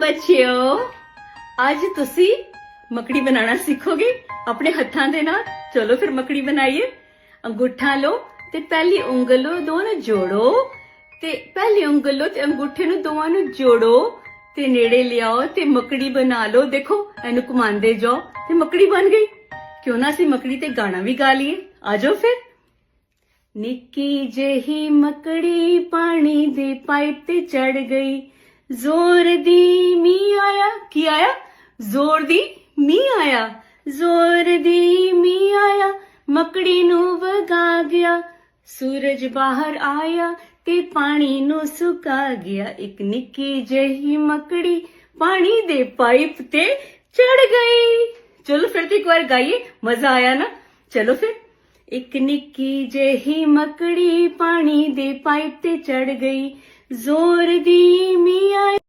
ਬੱਚਿਓ, ਅੱਜ ਤੁਸੀਂ ਮੱਕੜੀ ਬਣਾਉਣਾ ਸਿੱਖੋਗੇ ਆਪਣੇ ਹੱਥਾਂ ਦੇ ਨਾਲ। ਚਲੋ ਫਿਰ ਮੱਕੜੀ ਬਣਾਈਏ। ਅੰਗੂਠਾ ਲਓ ਤੇ ਪਹਿਲੀ ਉਂਗਲ ਨੂੰ ਦੋਨੋਂ ਜੋੜੋ ਤੇ ਪਹਿਲੀ ਉਂਗਲ ਲਓ ਤੇ ਅੰਗੂਠੇ ਨੂੰ ਦੋਵਾਂ ਨੂੰ ਜੋੜੋ ਤੇ ਨੇੜੇ ਲਿਆਓ ਤੇ ਮੱਕੜੀ ਬਣਾ ਲਓ। ਦੇਖੋ, ਇਹਨੂੰ ਘੁਮਾਉਂਦੇ ਜਾਓ ਤੇ ਮੱਕੜੀ ਬਣ ਗਈ। ਕਿਉਂ ਨਾ ਅਸੀਂ ਮੱਕੜੀ ਤੇ ਗਾਣਾ ਵੀ ਗਾ ਲਈਏ। ਆਜੋ ਫਿਰ। ਨਿੱਕੀ ਜਿਹੀ ਮੱਕੜੀ ਪਾਣੀ ਦੇ ਪਾਈਪ ਤੇ ਚੜ ਗਈ। ਜ਼ੋਰ ਦੀ ਆਇਆ? ਕੀ ਆਇਆ? ਜ਼ੋਰ ਦੀ ਮੀਂਹ ਆਇਆ। ਜ਼ੋਰ ਦੀ ਮੀਂਹ ਆਇਆ। ਮੱਕੜੀ ਨੂੰ ਵਗਾ ਗਿਆ। ਸੂਰਜ ਬਾਹਰ ਆਇਆ ਤੇ ਪਾਣੀ ਨੂੰ ਸੁਕਾ ਗਿਆ। ਇੱਕ ਨਿੱਕੀ ਜਿਹੀ ਮੱਕੜੀ ਪਾਣੀ ਦੇ ਪਾਈਪ ਤੇ ਚੜ ਗਈ। ਚਲੋ ਫਿਰ ਤੇ ਇੱਕ ਵਾਰ ਗਾਈਏ। ਮਜ਼ਾ ਆਇਆ ਨਾ? ਚਲੋ ਫਿਰ। ਇੱਕ ਨਿੱਕੀ ਜਿਹੀ ਮੱਕੜੀ ਪਾਣੀ ਦੇ ਪਾਈਪ ਤੇ ਚੜ ਗਈ। ਜ਼ੋਰ ਦੀ